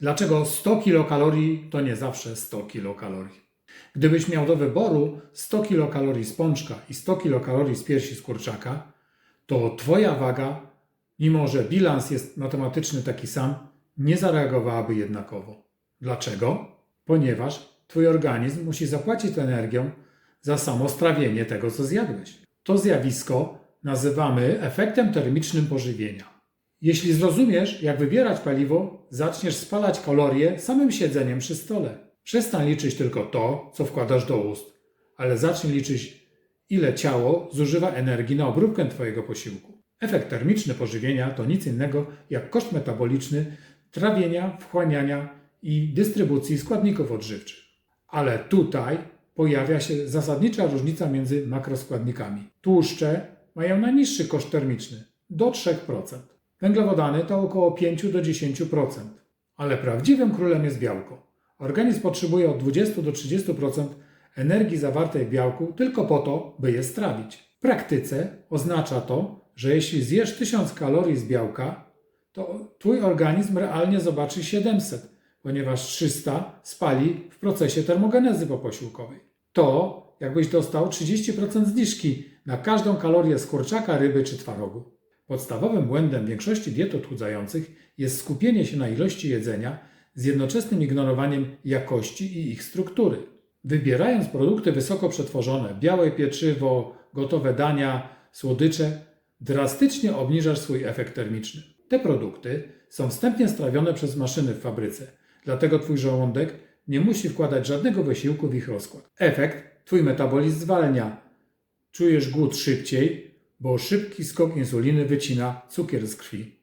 Dlaczego 100 kilokalorii to nie zawsze 100 kilokalorii? Gdybyś miał do wyboru 100 kilokalorii z pączka i 100 kilokalorii z piersi z kurczaka, to Twoja waga, mimo że bilans jest matematyczny taki sam, nie zareagowałaby jednakowo. Dlaczego? Ponieważ Twój organizm musi zapłacić energią za samo strawienie tego, co zjadłeś. To zjawisko nazywamy efektem termicznym pożywienia. Jeśli zrozumiesz, jak wybierać paliwo, zaczniesz spalać kalorie samym siedzeniem przy stole. Przestań liczyć tylko to, co wkładasz do ust, ale zacznij liczyć, ile ciało zużywa energii na obróbkę Twojego posiłku. Efekt termiczny pożywienia to nic innego jak koszt metaboliczny trawienia, wchłaniania i dystrybucji składników odżywczych. Ale tutaj pojawia się zasadnicza różnica między makroskładnikami. Tłuszcze mają najniższy koszt termiczny do 3%. Węglowodany to około 5 do 10%. Ale prawdziwym królem jest białko. Organizm potrzebuje od 20 do 30% energii zawartej w białku tylko po to, by je strawić. W praktyce oznacza to, że jeśli zjesz 1000 kalorii z białka, to twój organizm realnie zobaczy 700, ponieważ 300 spali w procesie termogenezy poposiłkowej. To jakbyś dostał 30% zniżki na każdą kalorię z kurczaka, ryby czy twarogu. Podstawowym błędem większości diet odchudzających jest skupienie się na ilości jedzenia z jednoczesnym ignorowaniem jakości i ich struktury. Wybierając produkty wysoko przetworzone, białe pieczywo, gotowe dania, słodycze, drastycznie obniżasz swój efekt termiczny. Te produkty są wstępnie strawione przez maszyny w fabryce, dlatego Twój żołądek nie musi wkładać żadnego wysiłku w ich rozkład. Efekt Twój metabolizm zwalnia. Czujesz głód szybciej, bo szybki skok insuliny wycina cukier z krwi.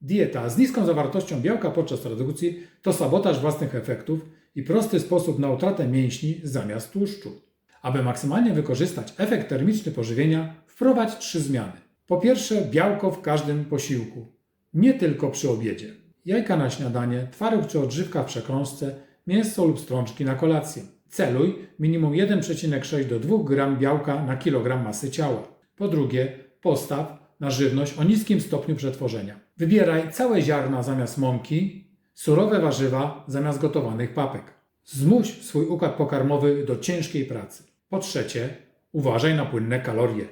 Dieta z niską zawartością białka podczas redukcji to sabotaż własnych efektów i prosty sposób na utratę mięśni zamiast tłuszczu. Aby maksymalnie wykorzystać efekt termiczny pożywienia, wprowadź trzy zmiany. Po pierwsze, białko w każdym posiłku, nie tylko przy obiedzie. Jajka na śniadanie, twaróg czy odżywka w przekrążce, mięso lub strączki na kolację. Celuj minimum 1,6 do 2 g białka na kilogram masy ciała. Po drugie, postaw na żywność o niskim stopniu przetworzenia. Wybieraj całe ziarna zamiast mąki, surowe warzywa zamiast gotowanych papek. Zmuś swój układ pokarmowy do ciężkiej pracy. Po trzecie, uważaj na płynne kalorie.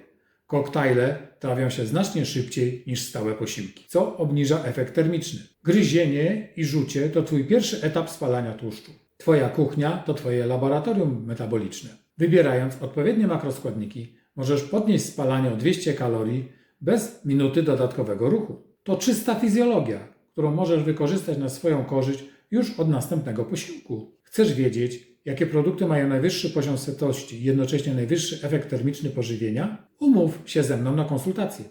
Koktajle trawią się znacznie szybciej niż stałe posiłki, co obniża efekt termiczny. Gryzienie i rzucie to Twój pierwszy etap spalania tłuszczu. Twoja kuchnia to Twoje laboratorium metaboliczne. Wybierając odpowiednie makroskładniki, możesz podnieść spalanie o 200 kalorii bez minuty dodatkowego ruchu. To czysta fizjologia, którą możesz wykorzystać na swoją korzyść już od następnego posiłku. Chcesz wiedzieć, jakie produkty mają najwyższy poziom sytości i jednocześnie najwyższy efekt termiczny pożywienia? Umów się ze mną na konsultację.